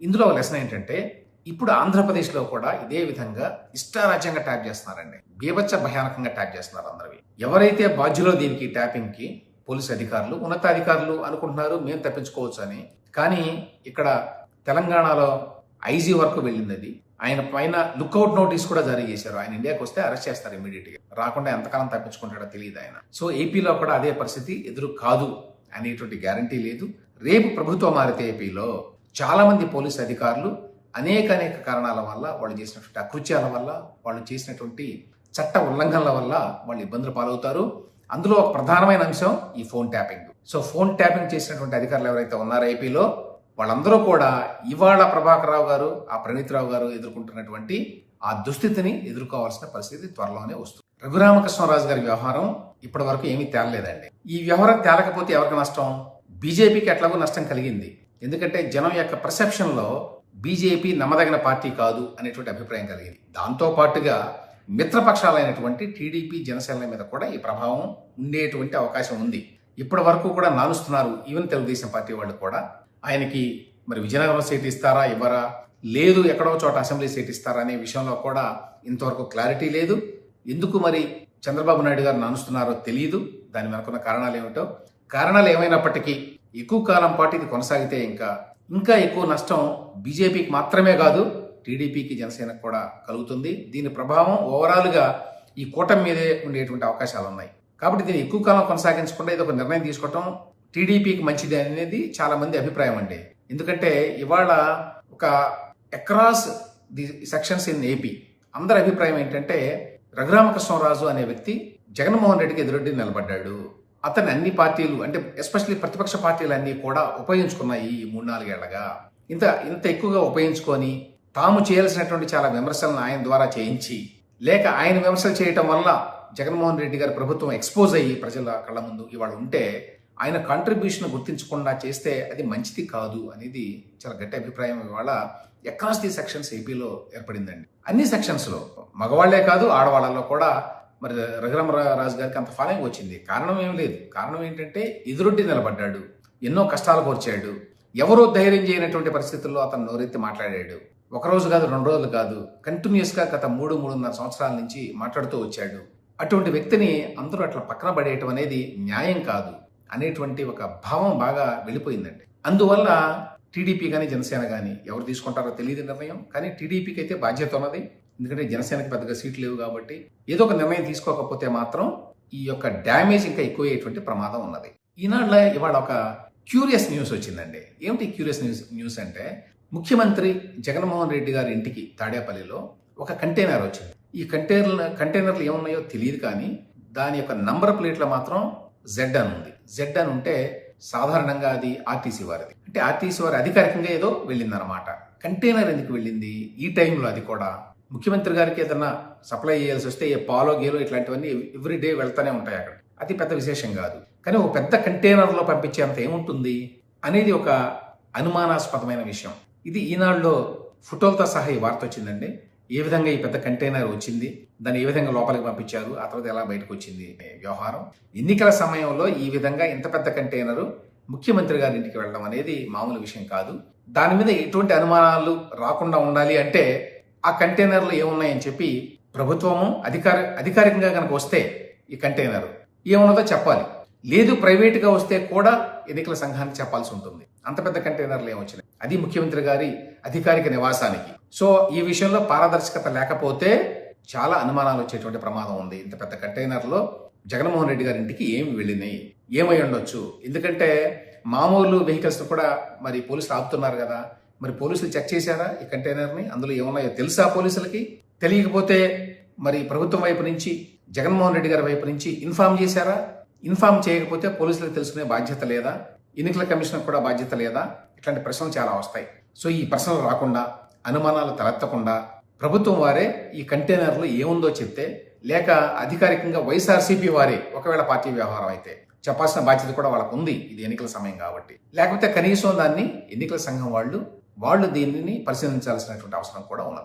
ఇందులో లెసన్ ఏంటంటే ఇప్పుడు ఆంధ్రప్రదేశ్లో కూడా ఇదే విధంగా ఇష్టారాజ్యంగా ట్యాప్ చేస్తున్నారండి. బీభత్స భయానకంగా ట్యాప్ చేస్తున్నారు అందరివి. ఎవరైతే బాధ్యులో దీనికి ట్యాపింగ్కి పోలీసు అధికారులు ఉన్నతాధికారులు అనుకుంటున్నారు మేము తప్పించుకోవచ్చు అని కానీ ఇక్కడ తెలంగాణలో ఐజీ వరకు వెళ్ళింది అది ఆయన పైన లుక్అవుట్ నోటీస్ కూడా జారీ చేశారు. ఆయన ఇండియాకి వస్తే అరెస్ట్ చేస్తారు ఇమీడియట్గా రాకుండా ఎంతకాలం తప్పించుకుంటాడో తెలియదు ఆయన. సో ఏపీలో కూడా అదే పరిస్థితి ఎదురు కాదు అనేటువంటి గ్యారంటీ లేదు. రేపు ప్రభుత్వం మారితే ఏపీలో చాలా మంది పోలీసు అధికారులు అనేక అనేక కారణాల వల్ల వాళ్ళు చేసినటువంటి అకృత్యాల వల్ల వాళ్ళు చేసినటువంటి చట్ట ఉల్లంఘనల వల్ల వాళ్ళు ఇబ్బందులు పాలవుతారు. అందులో ఒక ప్రధానమైన అంశం ఈ phone tapping. So phone tapping చేసినటువంటి అధికారులు ఎవరైతే ఉన్నారో ఏపీలో వాళ్ళందరూ కూడా ఇవాళ ప్రభాకరరావు గారు ఆ ప్రణీత్ రావు గారు ఎదుర్కొంటున్నటువంటి ఆ దుస్థితిని ఎదుర్కోవాల్సిన పరిస్థితి త్వరలోనే వస్తుంది. రఘురామకృష్ణరాజు గారి వ్యవహారం ఇప్పటి వరకు ఏమీ తేలలేదండి. ఈ వ్యవహారం తేలకపోతే ఎవరికి నష్టం? బీజేపీకి ఎట్లాగో నష్టం కలిగింది. ఎందుకంటే జనం యొక్క పర్సెప్షన్లో బీజేపీ నమ్మదగిన పార్టీ కాదు అనేటువంటి అభిప్రాయం కలిగింది. దాంతో పాటుగా మిత్రపక్షాలైనటువంటి టీడీపీ జనసేన మీద కూడా ఈ ప్రభావం ఉండేటువంటి అవకాశం ఉంది. ఇప్పటి వరకు కూడా నానుస్తున్నారు. ఈవెన్ తెలుగుదేశం పార్టీ వాళ్ళు కూడా. ఆయనకి మరి విజయనగరం సీట్ ఇస్తారా ఇవ్వరా? లేదు ఎక్కడో చోట అసెంబ్లీ సీట్ ఇస్తారా అనే విషయంలో కూడా ఇంతవరకు క్లారిటీ లేదు. ఎందుకు మరి చంద్రబాబు నాయుడు గారు నానుస్తున్నారో తెలియదు దాని వెనుకున్న కారణాలు ఏమిటో. కారణాలు ఏమైనప్పటికీ ఎక్కువ కాలం పాటు ఇది కొనసాగితే ఇంకా ఇంకా ఎక్కువ నష్టం బీజేపీకి మాత్రమే కాదు టీడీపీకి జనసేనకు కూడా కలుగుతుంది. దీని ప్రభావం ఓవరాల్గా ఈ కూటమి మీదే ఉండేటువంటి అవకాశాలు ఉన్నాయి కాబట్టి దీన్ని ఎక్కువ కాలం కొనసాగించకుండా ఇది ఒక నిర్ణయం తీసుకోవటం టీడీపీకి మంచిది అనేది చాలా మంది అభిప్రాయం అండి. ఎందుకంటే ఇవాళ ఒక across the sections in AP అందరి అభిప్రాయం ఏంటంటే రఘురామకృష్ణరాజు అనే వ్యక్తి జగన్మోహన్ రెడ్డికి ఎదురొడ్డి నిలబడ్డాడు. అతని అన్ని పార్టీలు అంటే ఎస్పెషల్లీ ప్రతిపక్ష పార్టీలు కూడా ఉపయోగించుకున్నాయి ఈ మూడు నాలుగేళ్ళగా. ఇంత ఇంత ఎక్కువగా ఉపయోగించుకొని తాము చేయాల్సినటువంటి చాలా విమర్శలను ఆయన ద్వారా చేయించి లేక ఆయన విమర్శలు చేయటం వల్ల జగన్మోహన్ రెడ్డి గారి ప్రభుత్వం ఎక్స్పోజ్ అయ్యి ప్రజల కళ్ళ ముందు ఇవాళ ఉంటే ఆయన కాంట్రిబ్యూషన్ గుర్తించకుండా చేస్తే అది మంచిది కాదు అనేది చాలా గట్టి అభిప్రాయం ఇవాళ అక్రాస్ ది సెక్షన్స్ ఏపీలో ఏర్పడిందండి. అన్ని సెక్షన్స్లో మగవాళ్ళే కాదు ఆడవాళ్ళలో కూడా మరి రఘురామరాజు గారికి అంత ఫాలోయింగ్ వచ్చింది. కారణం ఏం లేదు. కారణం ఏంటంటే ఎదురొడ్డి నిలబడ్డాడు. ఎన్నో కష్టాలు కోర్చాడు ఎవరో ధైర్యం చేయనటువంటి పరిస్థితుల్లో అతను నోరెత్తి మాట్లాడాడు. ఒక రోజు కాదు రెండు రోజులు కాదు కంటిన్యూస్గా గత మూడు మూడున్నర సంవత్సరాల నుంచి మాట్లాడుతూ వచ్చాడు. అటువంటి వ్యక్తిని అందరూ అట్లా పక్కన పడేయటం అనేది న్యాయం కాదు. అనేటువంటి ఒక భావం బాగా వెళ్ళిపోయిందండి. అందువల్ల టీడీపీ కానీ జనసేన కానీ ఎవరు తీసుకుంటారో తెలియదు నిర్ణయం. కానీ టీడీపీకి అయితే బాధ్యత ఉన్నది. ఎందుకంటే జనసేనకి పెద్దగా సీట్లు లేవు కాబట్టి ఏదో ఒక నిర్ణయం తీసుకోకపోతే మాత్రం ఈ యొక్క డ్యామేజ్ ఇంకా ఎక్కువయ్యేటువంటి ప్రమాదం ఉన్నది. ఈనాడులో ఇవాళ ఒక క్యూరియస్ న్యూస్ వచ్చిందండి. ఏమిటి క్యూరియస్ న్యూస్ న్యూస్ అంటే ముఖ్యమంత్రి జగన్మోహన్ రెడ్డి గారి ఇంటికి తాడేపల్లిలో ఒక కంటైనర్ వచ్చింది. ఈ కంటైనర్ కంటైనర్లు ఏమున్నాయో తెలియదు కానీ దాని యొక్క నంబర్ ప్లేట్లో మాత్రం జెడ్ అని ఉంది. జెడ్ అని ఉంటే సాధారణంగా అది ఆర్టీసీ వారిది. అంటే ఆర్టీసీ వారి అధికారికంగా ఏదో వెళ్ళిందనమాట కంటైనర్ ఎందుకు వెళ్ళింది? ఈ టైంలో అది కూడా. ముఖ్యమంత్రి గారికి ఏదైనా సప్లై చేయాల్సి వస్తే ఏ పాలో గేలో ఇట్లాంటివన్నీ ఎవ్రీ డే వెళ్తానే ఉంటాయి అక్కడ. అది పెద్ద విశేషం కాదు. కానీ ఒక పెద్ద కంటైనర్లో పంపించేంత ఏముంటుంది? అనేది ఒక అనుమానాస్పదమైన విషయం. ఇది ఈనాడులో ఫోటోలతో సహా ఈ వార్త వచ్చిందండి. ఏ విధంగా ఈ పెద్ద కంటైనర్ వచ్చింది? దాన్ని ఏ విధంగా లోపలికి పంపించారు? ఆ తర్వాత ఎలా బయటకు వచ్చింది అనే వ్యవహారం. ఎన్నికల సమయంలో ఈ విధంగా ఇంత పెద్ద కంటైనరు ముఖ్యమంత్రి గారి ఇంటికి వెళ్ళడం అనేది మామూలు విషయం కాదు. దాని మీద ఎటువంటి అనుమానాలు రాకుండా ఉండాలి అంటే ఆ కంటైనర్లు ఏమున్నాయని చెప్పి ప్రభుత్వము అధికార అధికారికంగా కనుక వస్తే ఈ కంటైనర్ ఏమున్నదో చెప్పాలి. లేదు ప్రైవేట్గా వస్తే కూడా ఎన్నికల సంఘానికి చెప్పాల్సి ఉంటుంది. అంత పెద్ద కంటైనర్లు ఏమొచ్చినాయి అది ముఖ్యమంత్రి గారి అధికారిక నివాసానికి. సో ఈ విషయంలో పారదర్శకత లేకపోతే చాలా అనుమానాలు వచ్చేటువంటి ప్రమాదం ఉంది. ఇంత పెద్ద కంటైనర్లో జగన్మోహన్ రెడ్డి గారి ఇంటికి ఏమి వెళ్ళినాయి? ఏమై ఉండొచ్చు? ఎందుకంటే మామూలు వెహికల్స్ కూడా మరి పోలీసులు ఆపుతున్నారు కదా. మరి పోలీసులు చెక్ చేశారా ఈ కంటైనర్ని? అందులో ఏమున్నాయో తెలుసా పోలీసులకి? తెలియకపోతే మరి ప్రభుత్వం వైపు నుంచి జగన్మోహన్ రెడ్డి గారి వైపు నుంచి ఇన్ఫార్మ్ చేశారా? ఇన్ఫార్మ్ చేయకపోతే పోలీసులకు తెలుసుకునే బాధ్యత లేదా ఎన్నికల కమిషన్ కూడా బాధ్యత లేదా ఇట్లాంటి ప్రశ్నలు చాలా వస్తాయి. సో ఈ ప్రశ్నలు రాకుండా అనుమానాలు తలెత్తకుండా ప్రభుత్వం వారే ఈ కంటైనర్లో ఏముందో చెప్తే లేక అధికారికంగా వైఎస్ఆర్సీపీ వారే ఒకవేళ పార్టీ వ్యవహారం అయితే చెప్పాల్సిన బాధ్యత కూడా వాళ్ళకు ఉంది ఇది ఎన్నికల సమయం కాబట్టి. లేకపోతే కనీసం దాన్ని ఎన్నికల సంఘం వాళ్ళు వాళ్ళు దీనిని పరిశీలించాల్సినటువంటి అవసరం కూడా ఉన్నది.